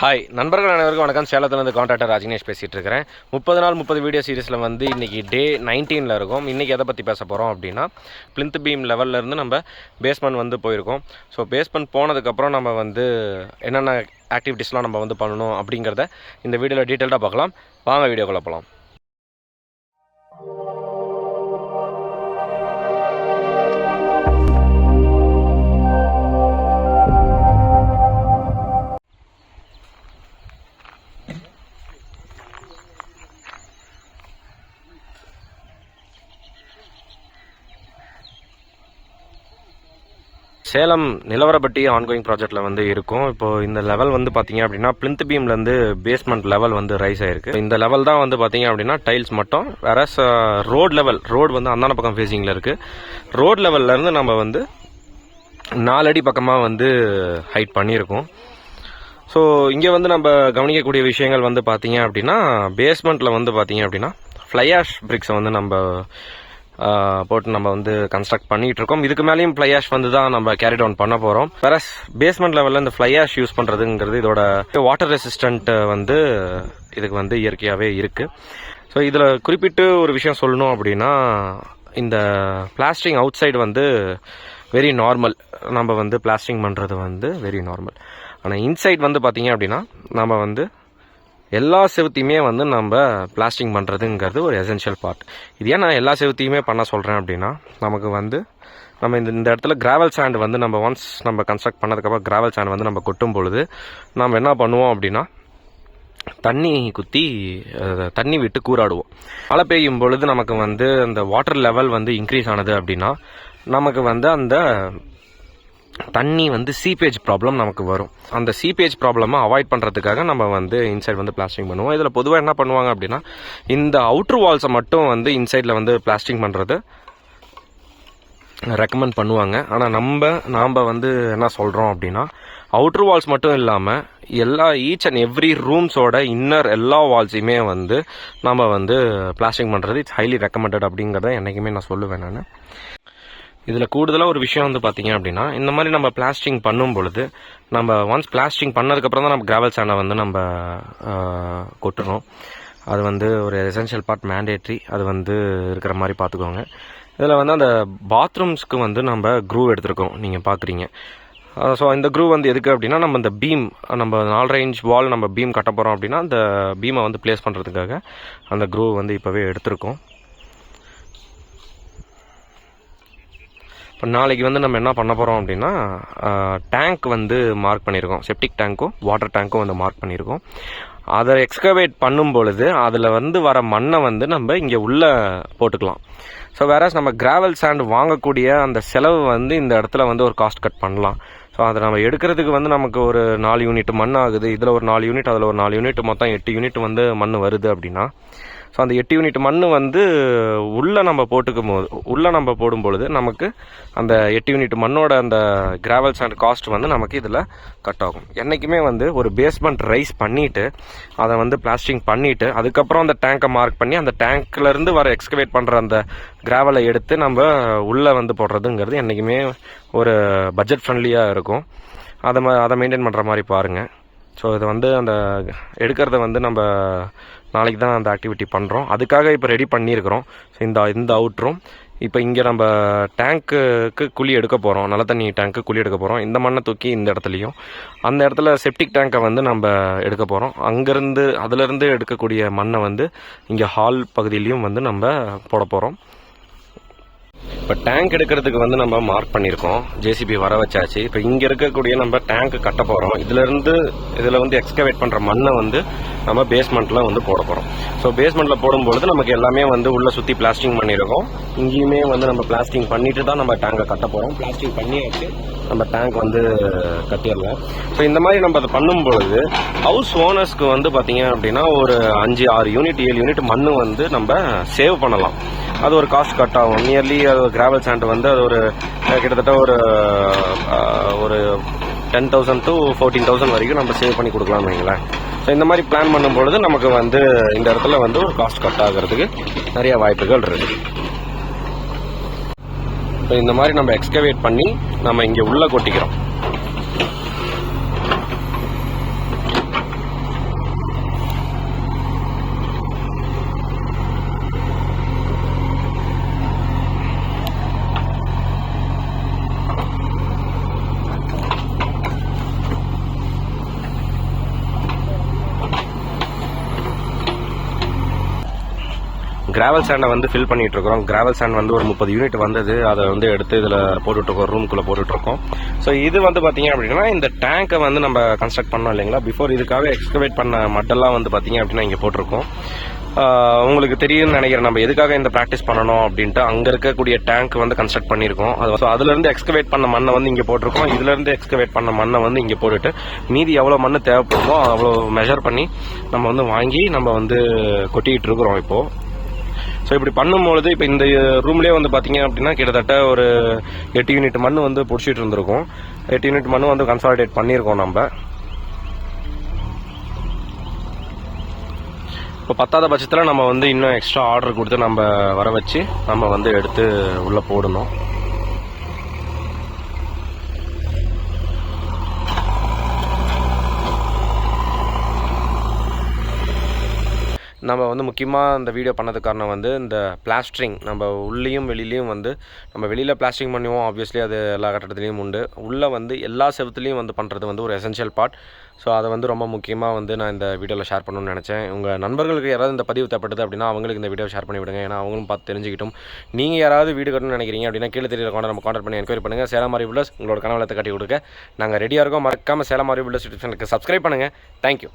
Hi நண்பர்கள் அனைவருக்கும் வணக்கம். சேலத்துலேருந்து கான்ட்ராக்டர் ராஜினேஷ் பேசிகிட்டு இருக்கிறேன் முப்பது நாள் முப்பது வீடியோ சீரிஸில் வந்து இன்றைக்கி டே நைன்டீனில் இருக்கும். இன்றைக்கி எதை பற்றி பேச போகிறோம் அப்படின்னா பிளிந்த் பீம் லெவல்லேருந்து நம்ம பேஸ்மெண்ட் வந்து போயிருக்கோம். ஸோ பேஸ்மெண்ட் போனதுக்கப்புறம் நம்ம வந்து என்னென்ன ஆக்டிவிட்டீஸ்லாம் நம்ம வந்து பண்ணணும் அப்படிங்கிறத இந்த வீடியோவில் டீட்டெயில்டாக பார்க்கலாம். வாங்க வீடியோக்குள்ளே போகலாம் சேலம் நிலவரப்பட்டி ஆன்கோயிங் ப்ராஜெக்ட்டில் வந்து இருக்கும். இப்போ இந்த லெவல் வந்து பார்த்தீங்க அப்படின்னா பிளிந்த் பீம்லேருந்து பேஸ்மெண்ட் லெவல் வந்து ரைஸ் ஆயிருக்கு. இந்த லெவல் தான் வந்து பார்த்தீங்க அப்படின்னா டைல்ஸ் மட்டும். வேற ரோட் லெவல் ரோடு வந்து அந்தான பக்கம் ஃபேஸிங்கில் இருக்கு. ரோட் லெவல்லேருந்து நம்ம வந்து நாலடி பக்கமாக வந்து ஹைட் பண்ணியிருக்கோம். ஸோ இங்கே வந்து நம்ம கவனிக்கக்கூடிய விஷயங்கள் வந்து பார்த்தீங்க அப்படின்னா பேஸ்மெண்ட்டில் வந்து பார்த்தீங்க அப்படின்னா ஃப்ளையாஷ் பிரிக்ஸை வந்து நம்ம போட்டு நம்ம வந்து கன்ஸ்ட்ரக்ட் பண்ணிட்டு இருக்கோம் இதுக்கு மேலேயும் ஃப்ளையாஷ் வந்து தான் நம்ம கேரி டவுன் பண்ண போகிறோம் வேற பேஸ்மெண்ட் லெவலில் இந்த ஃப்ளையாஷ் யூஸ் பண்ணுறதுங்கிறது இதோட வாட்டர் ரெசிஸ்டன்ட் வந்து இதுக்கு வந்து இயற்கையாகவே இருக்குது ஸோ இதில் குறிப்பிட்டு ஒரு விஷயம் சொல்லணும் அப்படின்னா இந்த பிளாஸ்டிங் அவுட் சைடு வந்து வெரி நார்மல் நம்ம வந்து பிளாஸ்டிங் பண்ணுறது வந்து வெரி நார்மல் ஆனால் இன்சைட் வந்து பார்த்தீங்க அப்படின்னா நம்ம வந்து எல்லா செவத்தையுமே வந்து நம்ம பிளாஸ்டிங் பண்ணுறதுங்கிறது ஒரு எசென்ஷியல் பார்ட் இது ஏன் நான் எல்லா செவத்தையுமே பண்ண சொல்கிறேன் அப்படின்னா நமக்கு வந்து நம்ம இந்த இந்த இடத்துல கிராவல் சாண்ட் வந்து நம்ம ஒன்ஸ் நம்ம கன்ஸ்ட்ரக்ட் பண்ணதுக்கப்புறம் கிராவல் சாண்ட் வந்து நம்ம கொட்டும் பொழுது நம்ம என்ன பண்ணுவோம் அப்படின்னா தண்ணி குத்தி தண்ணி விட்டு கூறாடுவோம். மழை பெய்யும் பொழுது நமக்கு வந்து அந்த வாட்டர் லெவல் வந்து இன்க்ரீஸ் ஆனது அப்படின்னா நமக்கு வந்து அந்த தண்ணி வந்து சீப்பேஜ் ப்ராப்ளம் நமக்கு வரும். அந்த சீப்பேஜ் ப்ராப்ளமை அவாய்ட் பண்ணுறதுக்காக நம்ம வந்து இன்சைட் வந்து பிளாஸ்டிங் பண்ணுவோம். இதில் பொதுவாக என்ன பண்ணுவாங்க அப்படின்னா இந்த அவுட்ரு வால்ஸை மட்டும் வந்து இன்சைடில் வந்து பிளாஸ்டிங் பண்ணுறது ரெக்கமெண்ட் பண்ணுவாங்க. ஆனால் நம்ம நாம் வந்து என்ன சொல்கிறோம் அப்படின்னா அவுட்ரு வால்ஸ் மட்டும் இல்லாமல் எல்லா ஈச் அண்ட் எவ்ரி ரூம்ஸோட இன்னர் எல்லா வால்ஸையுமே வந்து நம்ம வந்து பிளாஸ்டிங் பண்ணுறது இட்ஸ் ஹைலி ரெக்கமெண்டட் அப்படிங்கிறத என்றைக்குமே நான் சொல்லுவேன் நான். இதில் கூடுதலாக ஒரு விஷயம் வந்து பார்த்தீங்க அப்படின்னா இந்த மாதிரி நம்ம பிளாஸ்டிங் பண்ணும் பொழுது நம்ம ஒன்ஸ் பிளாஸ்டிங் பண்ணதுக்கப்புறம் தான் நம்ம கிராவல் சாண்டை வந்து நம்ம கொட்டுறோம். அது வந்து ஒரு எசென்ஷியல் பார்ட் மேண்டேட்ரி அது வந்து இருக்கிற மாதிரி பார்த்துக்கோங்க இதில் வந்து அந்த பாத்ரூம்ஸ்க்கு வந்து நம்ம க்ரூ எடுத்திருக்கோம். நீங்கள் பார்க்குறீங்க ஸோ இந்த க்ரூ வந்து எதுக்கு அப்படின்னா நம்ம இந்த பீம் நம்ம நாலரை இன்ச் வால் நம்ம பீம் கட்ட போகிறோம் அப்படின்னா அந்த பீமை வந்து ப்ளேஸ் பண்ணுறதுக்காக அந்த க்ரூ வந்து இப்போவே எடுத்திருக்கோம். இப்போ நாளைக்கு வந்து நம்ம என்ன பண்ண போகிறோம் அப்படின்னா டேங்க் வந்து மார்க் பண்ணியிருக்கோம் செப்டிக் டேங்க்கும் வாட்டர் டேங்க்கும் வந்து மார்க் பண்ணியிருக்கோம் அதை எக்ஸ்கவேட் பண்ணும் பொழுது அதில் வந்து வர மண்ணை வந்து நம்ம இங்கே உள்ளே போட்டுக்கலாம். ஸோ வேற நம்ம கிராவல் சாண்ட் வாங்கக்கூடிய அந்த செலவு வந்து இந்த இடத்துல வந்து ஒரு காஸ்ட் கட் பண்ணலாம். ஸோ அதை நம்ம எடுக்கிறதுக்கு வந்து நமக்கு ஒரு நாலு யூனிட் மண் ஆகுது. இதில் ஒரு நாலு யூனிட் அதில் ஒரு நாலு யூனிட் மொத்தம் எட்டு யூனிட் வந்து மண் வருது அப்படின்னா ஸோ அந்த எட்டு யூனிட் மண் வந்து உள்ளே நம்ம போட்டுக்கும் போது உள்ளே நம்ம போடும் பொழுது நமக்கு அந்த எட்டு யூனிட் மண்ணோட அந்த கிராவல்ஸ் அண்ட் காஸ்ட் வந்து நமக்கு இதில் கட் ஆகும். என்றைக்குமே வந்து ஒரு பேஸ்மெண்ட் ரைஸ் பண்ணிவிட்டு அதை வந்து பிளாஸ்டிங் பண்ணிவிட்டு அதுக்கப்புறம் அந்த டேங்கை மார்க் பண்ணி அந்த டேங்க்லேருந்து வர எக்ஸ்கவேட் பண்ணுற அந்த கிராவலை எடுத்து நம்ம உள்ளே வந்து போடுறதுங்கிறது என்றைக்குமே ஒரு பட்ஜெட் ஃப்ரெண்ட்லியாக இருக்கும். அதை ம- அதை மெயின்டைன் பண்ணுற மாதிரி பாருங்கள் ஸோ இது வந்து அந்த எடுக்கிறத வந்து நம்ம நாளைக்கு தான் அந்த ஆக்டிவிட்டி பண்ணுறோம் அதுக்காக இப்போ ரெடி பண்ணியிருக்கிறோம். ஸோ இந்த இந்த அவுட்ரும் இப்போ இங்கே நம்ம டேங்க்குக்கு குழி எடுக்க போகிறோம் நல்ல தண்ணி டேங்க்கு குழி எடுக்க போகிறோம் இந்த மண்ணை தூக்கி இந்த இடத்துலையும். அந்த இடத்துல செப்டிக் டேங்கை வந்து நம்ம எடுக்க போகிறோம் அங்கேருந்து அதுலேருந்து எடுக்கக்கூடிய மண்ணை வந்து இங்கே ஹால் பகுதியிலையும் வந்து நம்ம போட போகிறோம் இப்போ டேங்க் எடுக்கிறதுக்கு வந்து நம்ம மார்க் பண்ணியிருக்கோம். ஜேசிபி வர வச்சாச்சு. இப்போ இங்கே இருக்கக்கூடிய நம்ம டேங்க் கட்ட போகிறோம் இதுலேருந்து இதில் வந்து எக்ஸ்கவேட் பண்ணுற மண்ணை வந்து நம்ம பேஸ்மெண்ட்டில் வந்து போட போகிறோம் ஸோ பேஸ்மெண்ட்டில் போடும்பொழுது நமக்கு எல்லாமே வந்து உள்ளே சுற்றி பிளாஸ்டிங் பண்ணியிருக்கோம். இங்கேயுமே வந்து நம்ம பிளாஸ்டிங் பண்ணிட்டு தான் நம்ம டேங்கை கட்ட போகிறோம் பிளாஸ்டிங் பண்ணியாச்சு. நம்ம டேங்க் வந்து கட்டிடலாம். ஸோ இந்த மாதிரி நம்ம அதை பண்ணும் பொழுது ஹவுஸ் ஓனர்ஸ்க்கு வந்து பார்த்தீங்க அப்படின்னா ஒரு அஞ்சு ஆறு யூனிட் ஏழு யூனிட் மண் வந்து நம்ம சேவ் பண்ணலாம். அது ஒரு காஸ்ட் கட் ஆகும். நியர்லி அது கிராவல் சாண்ட் வந்து அது ஒரு கிட்டத்தட்ட ஒரு ஒரு ten thousand to fourteen thousand வரைக்கும் நம்ம சேவ் பண்ணி கொடுக்கலாம்னு வைங்களேன். ஸோ இந்த மாதிரி பிளான் பண்ணும்பொழுது நமக்கு வந்து இந்த இடத்துல வந்து ஒரு காஸ்ட் கட் ஆகிறதுக்கு நிறைய வாய்ப்புகள் இருக்கு. இப்போ இந்த மாதிரி நம்ம எக்ஸ்கவேட் பண்ணி நம்ம இங்கே உள்ளே கொட்டிக்கிறோம். கிராவல் சாண்டை வந்து ஃபில் பண்ணிட்டு இருக்கோம் கிராவல் சாண்ட் வந்து ஒரு முப்பது யூனிட் வந்தது. அதை வந்து எடுத்து இதில் போட்டுட்ருக்கோம் ரூம்குள்ளே போட்டுட்ருக்கோம் ஸோ இது வந்து பார்த்தீங்க அப்படின்னா இந்த டேங்கை வந்து நம்ம கன்ஸ்ட்ரக்ட் பண்ணோம் இல்லைங்களா? பிஃபோர் இதுக்காக எக்ஸ்கவேட் பண்ண மட்டெல்லாம் வந்து பார்த்தீங்க அப்படின்னா இங்கே போட்டிருக்கோம். உங்களுக்கு தெரியும்னு நினைக்கிறேன். நம்ம எதுக்காக இந்த ப்ராக்டிஸ் பண்ணணும் அப்படின்ட்டு அங்கே இருக்கக்கூடிய டேங்க் வந்து கன்ஸ்ட்ரக்ட் பண்ணியிருக்கோம். அது ஸோ அதுலேருந்து எக்ஸ்கவேட் பண்ண மண்ணை வந்து இங்கே போட்டிருக்கோம். இதுலேருந்து எக்ஸ்கவேட் பண்ண மண்ணை வந்து இங்கே போட்டுட்டு மீதி எவ்வளோ மண் தேவைப்படுமோ அவ்வளோ மெஷர் பண்ணி நம்ம வந்து வாங்கி நம்ம வந்து கொட்டிக்கிட்டு இருக்கிறோம் இப்போது ஸோ இப்படி பண்ணும்பொழுது இப்போ இந்த ரூம்லேயே வந்து பார்த்தீங்க அப்படின்னா கிட்டத்தட்ட ஒரு எட்டு யூனிட் மண் வந்து பிடிச்சிட்டு இருந்திருக்கும். எட்டு யூனிட் மண் வந்து கன்சாலிடேட் பண்ணியிருக்கோம் நம்ம. இப்போ பத்தாத பட்சத்தில் நம்ம வந்து இன்னும் எக்ஸ்ட்ரா ஆர்டர் கொடுத்து நம்ம வர வச்சு நம்ம வந்து எடுத்து உள்ளே போடணும். நம்ம வந்து முக்கியமாக இந்த வீடியோ பண்ணது காரணம் வந்து இந்த பிளாஸ்டரிங் நம்ம உள்ளேயும் வெளியிலையும் வந்து நம்ம வெளியில் பிளாஸ்டரிங் பண்ணுவோம். ஆப்வியஸ்லி அது எல்லா கட்டத்துலேயும் உண்டு. உள்ளே வந்து எல்லா செவத்துலேயும் வந்து பண்ணுறது வந்து ஒரு எசென்ஷியல் பார்ட் ஸோ அதை வந்து ரொம்ப முக்கியமாக வந்து நான் இந்த வீடியோவில் ஷேர் பண்ணணும்னு நினச்சேன். உங்கள் நண்பர்களுக்கு யாராவது இந்த பதிவு தேவைப்படுது அப்படின்னா அவங்களுக்கு இந்த வீடியோ ஷேர் பண்ணி விடுங்க. ஏன்னா அவங்களும் பார்த்து தெரிஞ்சுக்கிட்டும். நீங்கள் யாராவது வீடு கட்டணும்னு நினைக்கிறீங்க அப்படின்னா கீழே தெரியல கொண்டு நம்ம காண்டாக்ட் பண்ணி என்கொயரி பண்ணுங்கள் சேலமாரி வில்லஸ் உங்களோட கனவலத்தை கட்டி கொடுக்க. நாங்கள் ரெடியாக இருக்கோம். மறக்காமல் சேலம் வில்லஸ் யூடியூப் சேனலுக்கு சப்ஸ்கிரைப் பண்ணுங்கள் தேங்க்யூ